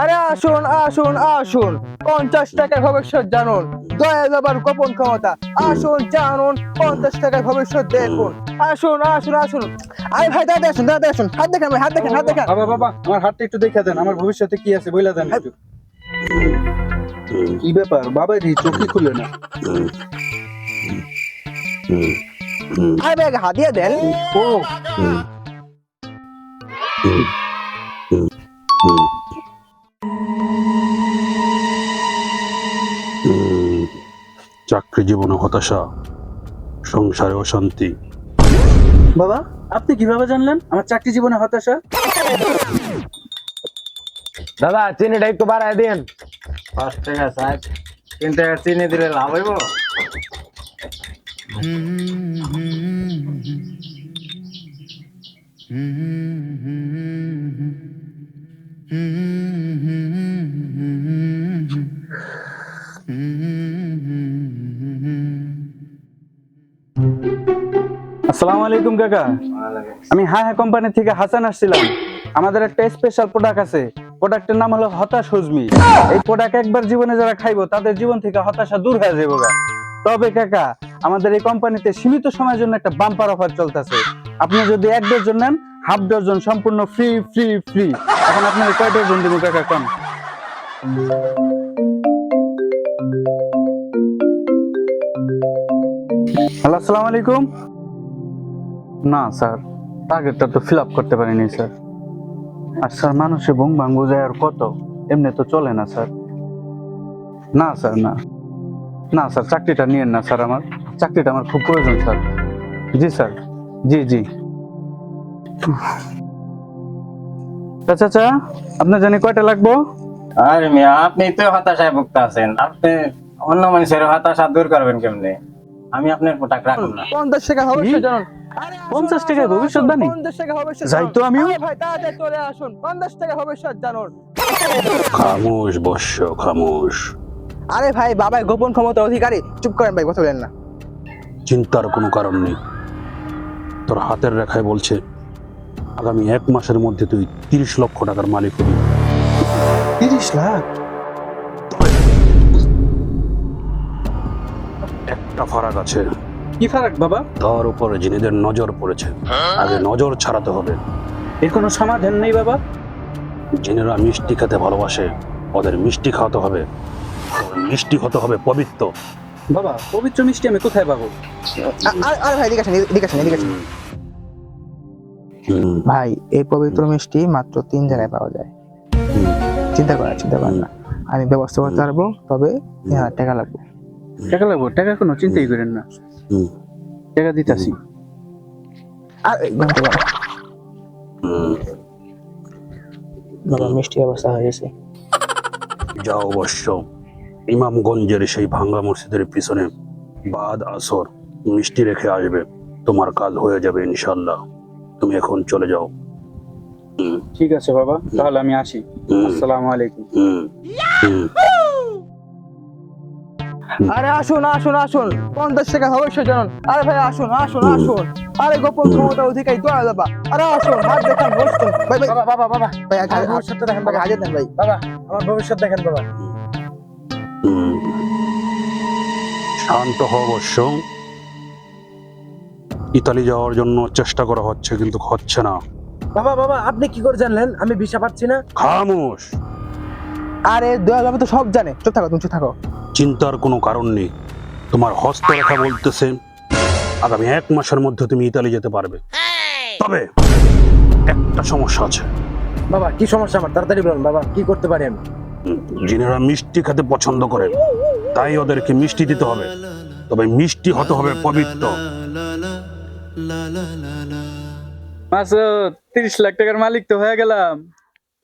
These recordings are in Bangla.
আরে আসুন আসুন আসুন। পঞ্চাশ টাকার ভবিষ্যৎ জানুন। দয়া যাবার গোপন ক্ষমতা। আসুন জানুন পঞ্চাশ টাকার ভবিষ্যৎ দেখুন। আসুন আসুন আসুন। আরে ভাই দাদা আসুন দাদা আসুন। হাত দেখেন ভাই হাত দেখেন হাত দেখেন। বাবা বাবা আমার হাতটা একটু দেখে দেন। আমার ভবিষ্যতে কি আছে বইলা দেন একটু। কি ব্যাপার? বাবা এই চোখই খুলে না। আরে ভাই হাত দিয়ে দেন। ও। চাকরি জীবনে হতাশা সংসারে অশান্তি বাবা আপনি কীভাবে জানলেন আমার চাকরি জীবনে হতাশা দাদা চিনিটা একটু বাড়ায় দিন পাঁচ টাকা ষাট তিন টাকা চিনি দিলে লাভ হইব আসসালামু আলাইকুম কাকা। আমি হ্যাঁ হ্যাঁ কোম্পানি থেকে হাসান আসছিলাম। আমাদের একটা স্পেশাল প্রোডাক্ট আছে। প্রোডাক্টের নাম হলো হতাশ হজমি। এই প্রোডাক্ট একবার জীবনে যারা খাইবো তাদের জীবন থেকে হতাশা দূর হয়ে যাবে তবে কাকা আমাদের এই কোম্পানিতে সীমিত সময়ের জন্য একটা বাম্পার অফার চলতেছে। আপনি যদি এক ডজন নেন হাফ ডজন সম্পূর্ণ ফ্রি ফ্রি ফ্রি এখন আপনার কয় ডজন দিব কাকা কম হ্যালো আসসালামু আলাইকুম। না স্যার। টার্গেটটা তো ফিল আপ করতে পারিনি স্যার। আর স্যার মানুষে বুং ভাঙ বোঝায় আর কত? এমনি তো চলে না স্যার। না স্যার না। না স্যার চাকরিটা নিয়েন না স্যার আমার। চাকরিটা আমার খুব প্রয়োজন স্যার। জি স্যার। জি জি। আচ্ছা আচ্ছা আপনার জানি কয়টা লাগবো? আরে মিয়া আপনি তো হতাশায় ভুগতে আছেন। আপনি অন্য মানুষের হতাশা দূর করবেন কেমনে? আমি আপনার প্রোডাক্ট রাখুন না। পঞ্চাশ টাকা ভবিষ্যৎ জানুন। 50 টাকায় ভবিষ্যৎবাণী? আসুন, 50 টাকা ভবিষ্যৎ যাই তো আমিও। ভাই তাড়াতাড়ি চলে আসুন। পঞ্চাশ টাকা ভবিষ্যৎ জানুন খামোশ বর্ষ খামোশ। আরে ভাই বাবাই গোপন ক্ষমতা অধিকারী। চুপ করেন ভাই কথা বলেন না। চিন্তার কোনো কারণ নেই। তোর হাতের রেখায় বলছে আগামী এক মাসের মধ্যে তুই তিরিশ লক্ষ টাকার মালিক হবি। তিরিশ লাখ? একটা ফারাক আছে। কি ফারাক বাবা? তার উপরে জিনেদের নজর পড়েছে। আগে নজর ছাড়াতে হবে। এর কোনো সমাধান নেই বাবা? জিনেরা মিষ্টি খেতে ভালোবাসে ওদের মিষ্টি খাওয়াতে হবে। মিষ্টি হতে হবে পবিত্র। বাবা পবিত্র মিষ্টি আমি কোথায় পাবো? আরে আরে ভাই এদিকে আসেন এদিকে আসেন এদিকে আসেন। ভাই এই পবিত্র মিষ্টি মাত্র তিন জায়গায় পাওয়া যায়। হুম, চিন্তা করেন চিন্তা করেন না। আমি ব্যবস্থা করতে পারব তবে টাকা লাগবে। টাকা লাগবো? টাকা কোনো চিন্তাই করেন না। হুম, টাকা দিতাছি। আর বাবা, হুম। মিষ্টি ব্যবস্থা হয়ে গেছে। যাও অবশ্য ইমামগঞ্জের সেই ভাঙ্গা মসজিদের পিছনে বাদ আসর মিষ্টি রেখে আসবে। তোমার কাজ হয়ে যাবে ইনশাল্লাহ তুমি এখন চলে যাও। হুম, ঠিক আছে বাবা তাহলে আমি আসি। হুম, আসসালামু আলাইকুম। হুম, হুম। আরে আসুন আসুন আসুন। পঞ্চাশ টাকা ভবিষ্যৎ জানুন আরে ভাই আসুন আসুন আসুন। আরে গোপন ক্ষমতা অধিকারী দোয়া দেবা। আরে আসুন হাত দেখান বসুন ভাই ভাই বাবা বাবা বাবা। ভাই আগে ভবিষ্যৎটা দেখেন বাবা। হাজার দেন ভাই। বাবা আমার ভবিষ্যৎ দেখেন বাবা। শান্ত হও অবশ্য। ইতালি যাওয়ার জন্য চেষ্টা করা হচ্ছে কিন্তু হচ্ছে না। বাবা বাবা আপনি কি করে জানলেন? আমি ভিসা পাচ্ছি না। খামোশ। আরে দোয়া বাবা তো সব জানে। চুপ থাকো তুমি চুপ থাকো। চিন্তার কোনো কারণ নেই। তোমার হস্তরেখা বলতেছে আগামী এক মাসের মধ্যে তুমি ইতালি যেতে পারবে। তবে একটা সমস্যা আছে। বাবা কি সমস্যা আমার? তাড়াতাড়ি বলুন বাবা কি করতে পারি আমি? যিনারা মিষ্টি খেতে পছন্দ করেন তাই ওদেরকে মিষ্টি দিতে হবে। তবে মিষ্টি হতে হবে পবিত্র। মাসুদ তিরিশ লাখ টাকার মালিক তো হয়ে গেলাম।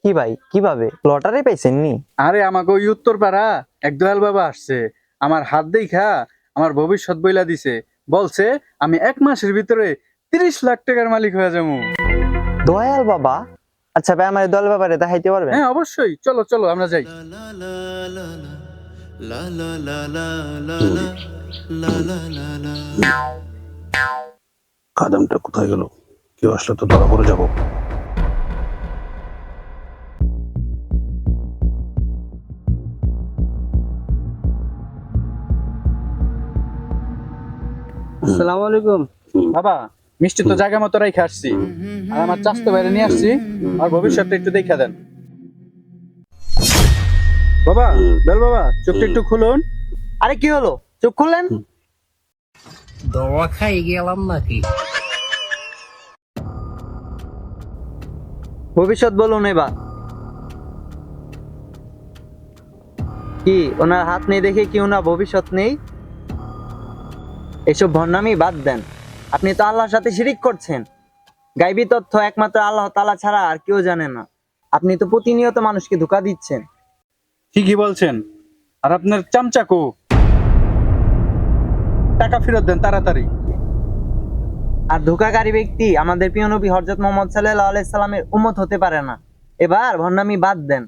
কি ভাই? কীভাবে? লটারি পাইছেন নি? আরে আমাকে ওই উত্তর পাড়া এক দয়াল বাবা আসছে। আমার হাত দেখা আমার ভবিষ্যৎ বইলা দিছে। বলছে আমি এক মাসের ভিতরে তিরিশ লাখ টাকার মালিক হয়ে যাব। দয়াল বাবা? আচ্ছা ভাই আমার দয়াল বাবারে দেখাইতে পারবেন? হ্যাঁ অবশ্যই। চলো চলো আমরা যাই। কাদামটা কোথায় গেল? কেউ আসলে তো ধরা পড়ে যাব। আসসালামু আলাইকুম। বাবা মিষ্টি তো জায়গা মতো রেখে আসছি। আর আমার চাস্তো বাইরে নিয়ে আসছি। আর ভবিষ্যৎটা একটু দেখা দেন। বাবা বেল বাবা চোখটা একটু খুলুন। আরে কি হলো? চোখ খুললেন? দোয়া খাই গেলাম নাকি? ভবিষ্যৎ বলুন এবার। কি ওনার হাত নেই দেখে কি ওনার ভবিষ্যৎ নেই? এসব ভণ্ডামি বাদ দেন। আপনি তো আল্লাহর সাথে শিরিক করছেন। গাইবী তথ্য একমাত্র আল্লাহ তালা ছাড়া আর কেউ জানে না। আপনি তো প্রতিনিয়ত মানুষকে ধোকা দিচ্ছেন। ঠিকই বলছেন। আর আপনার চামচাকো। টাকা ফেরত দেন তাড়াতাড়ি। আর ধোকাকারী ব্যক্তি আমাদের প্রিয় নবী হজরত মোহাম্মদ সাল্লাহ আলাইসাল্লামের উম্মত হতে পারে না। এবার ভণ্ডামি বাদ দেন।